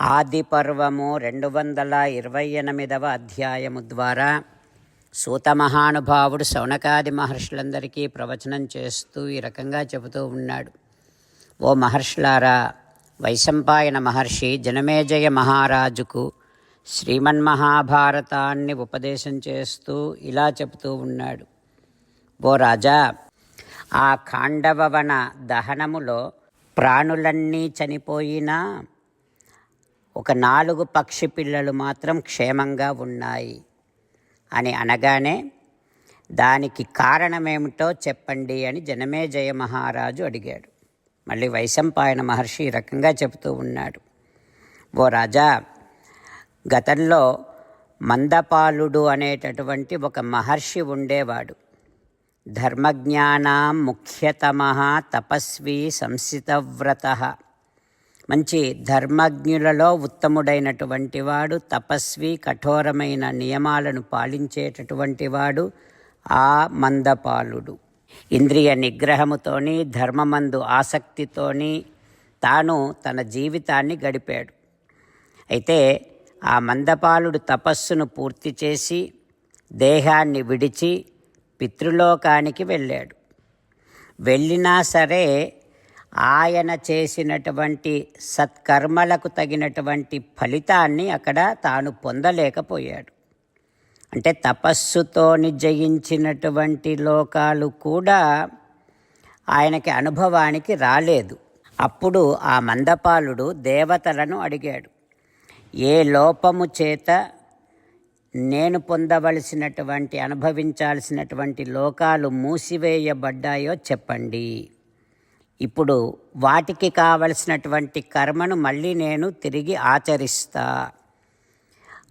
ఆది పర్వము రెండు వందల ఇరవై ఎనిమిదవ అధ్యాయము ద్వారా సూత మహానుభావుడు శౌనకాది మహర్షులందరికీ ప్రవచనం చేస్తూ ఈ రకంగా చెబుతూ ఉన్నాడు. ఓ మహర్షులారా వైశంపాయన మహర్షి జనమేజయ మహారాజుకు శ్రీమన్మహాభారతాన్ని ఉపదేశం చేస్తూ ఇలా చెబుతూ ఉన్నాడు. ఓ రాజా ఆ ఖాండవవన దహనములో ప్రాణులన్నీ చనిపోయినా ఒక నాలుగు పక్షి పిల్లలు మాత్రం క్షేమంగా ఉన్నాయి అని అనగానే దానికి కారణమేమిటో చెప్పండి అని జనమేజయ మహారాజు అడిగాడు. మళ్ళీ వైశంపాయన మహర్షి ఈ రకంగా చెబుతూ ఉన్నాడు. ఓ రాజా గతంలో మందపాలుడు అనేటటువంటి ఒక మహర్షి ఉండేవాడు. ధర్మజ్ఞానం ముఖ్యతమ తపస్వి సంసితవ్రత. మంచి ధర్మజ్ఞులలో ఉత్తముడైనటువంటి వాడు తపస్వి కఠోరమైన నియమాలను పాలించేటటువంటి వాడు ఆ మందపాలుడు. ఇంద్రియ నిగ్రహముతోని ధర్మమందు ఆసక్తితోని తాను తన జీవితాన్ని గడిపాడు. అయితే ఆ మందపాలుడు తపస్సును పూర్తి చేసి దేహాన్ని విడిచి పితృలోకానికి వెళ్ళాడు. వెళ్ళినా సరే ఆయన చేసినటువంటి సత్కర్మలకు తగినటువంటి ఫలితాన్ని అక్కడ తాను పొందలేకపోయాడు. అంటే తపస్సుతోని జయించినటువంటి లోకాలు కూడా ఆయనకి అనుభవానికి రాలేదు. అప్పుడు ఆ మందపాలుడు దేవతలను అడిగాడు ఏ లోపము చేత నేను పొందవలసినటువంటి అనుభవించాల్సినటువంటి లోకాలు మూసివేయబడ్డాయో చెప్పండి. ఇప్పుడు వాటికి కావలసినటువంటి కర్మను మళ్ళీ నేను తిరిగి ఆచరిస్తా.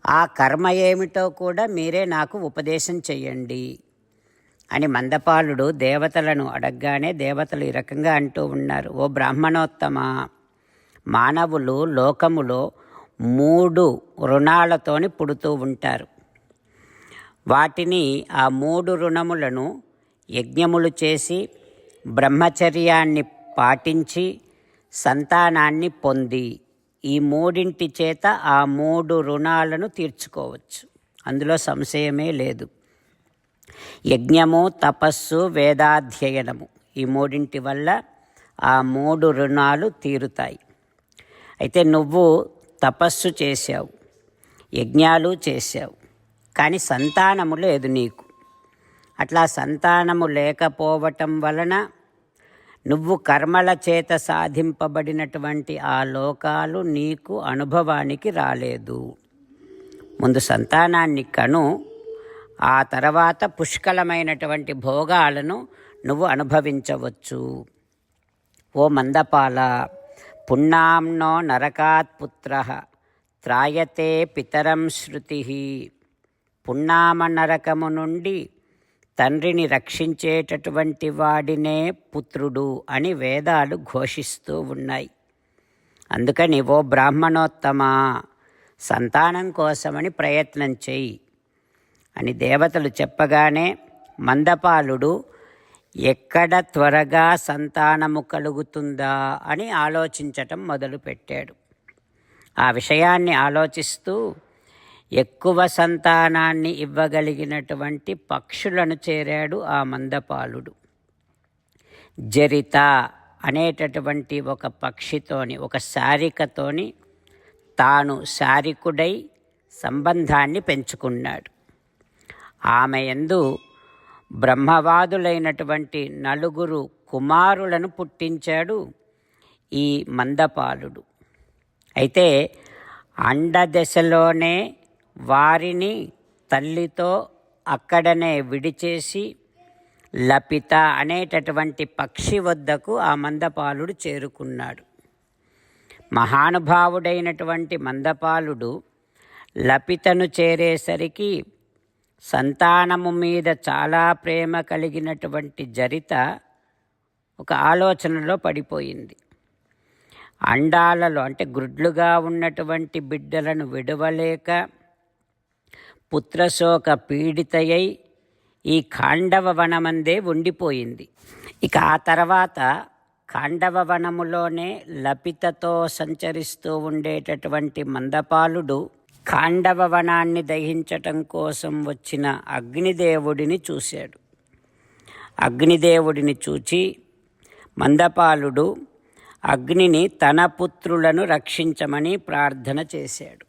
ఆ కర్మ ఏమిటో కూడా మీరే నాకు ఉపదేశం చెయ్యండి. అని మందపాలుడు దేవతలను అడగగానే దేవతలు ఈ రకంగా అంటూ ఉన్నారు. ఓ బ్రాహ్మణోత్తమ మానవులు లోకములో మూడు రుణాలతోని పుడుతూ ఉంటారు. వాటిని ఆ మూడు రుణములను యజ్ఞములు చేసి బ్రహ్మచర్యాన్ని పాటించి సంతానాన్ని పొంది ఈ మూడింటి చేత ఆ మూడు రుణాలను తీర్చుకోవచ్చు. అందులో సంశయమే లేదు. యజ్ఞము తపస్సు వేదాధ్యయనము ఈ మూడింటి వల్ల ఆ మూడు రుణాలు తీరుతాయి. అయితే నువ్వు తపస్సు చేశావు యజ్ఞాలు చేశావు కానీ సంతానము లేదు నీకు. అట్లా సంతానము లేకపోవటం వలన నువ్వు కర్మల చేత సాధింపబడినటువంటి ఆ లోకాలు నీకు అనుభవానికి రాలేదు. ముందు సంతానాన్ని కను. ఆ తర్వాత పుష్కలమైనటువంటి భోగాలను నువ్వు అనుభవించవచ్చు. ఓ మందపాల పుణ్నాంనో నరకాత్ పుత్ర త్రాయతే పితరం శృతి. పున్నామ నరకము నుండి తండ్రిని రక్షించేటటువంటి వాడినే పుత్రుడు అని వేదాలు ఘోషిస్తూ ఉన్నాయి. అందుకని ఓ బ్రాహ్మణోత్తమ సంతానం కోసమని ప్రయత్నం చేయి అని దేవతలు చెప్పగానే మందపాలుడు ఎక్కడ త్వరగా సంతానము కలుగుతుందా అని ఆలోచించటం మొదలుపెట్టాడు. ఆ విషయాన్ని ఆలోచిస్తూ ఎక్కువ సంతానాన్ని ఇవ్వగలిగినటువంటి పక్షులను చేరాడు ఆ మందపాలుడు. జరిత అనేటటువంటి ఒక పక్షితోని ఒక శారికతోని తాను శారికుడై సంబంధాన్ని పెంచుకున్నాడు. ఆమె ఎందు బ్రహ్మవాదులైనటువంటి నలుగురు కుమారులను పుట్టించాడు ఈ మందపాలుడు. అయితే అండదశలోనే వారిని తల్లితో అక్కడనే విడిచేసి లపిత అనేటటువంటి పక్షి వద్దకు ఆ మందపాలుడు చేరుకున్నాడు. మహానుభావుడైనటువంటి మందపాలుడు లపితను చేరేసరికి సంతానము మీద చాలా ప్రేమ కలిగినటువంటి జరిత ఒక ఆలోచనలో పడిపోయింది. అండాలలో అంటే గ్రుడ్లుగా ఉన్నటువంటి బిడ్డలను విడవలేక పుత్రశోక పీడితయై ఈ ఖాండవ వనమందే ఉండిపోయింది. ఇక ఆ తర్వాత ఖాండవ వనములోనే లపితతో సంచరిస్తూ ఉండేటటువంటి మందపాలుడు ఖాండవ వనాన్ని దహించటం కోసం వచ్చిన అగ్నిదేవుడిని చూశాడు. అగ్నిదేవుడిని చూచి మందపాలుడు అగ్నిని తన పుత్రులను రక్షించమని ప్రార్థన చేశాడు.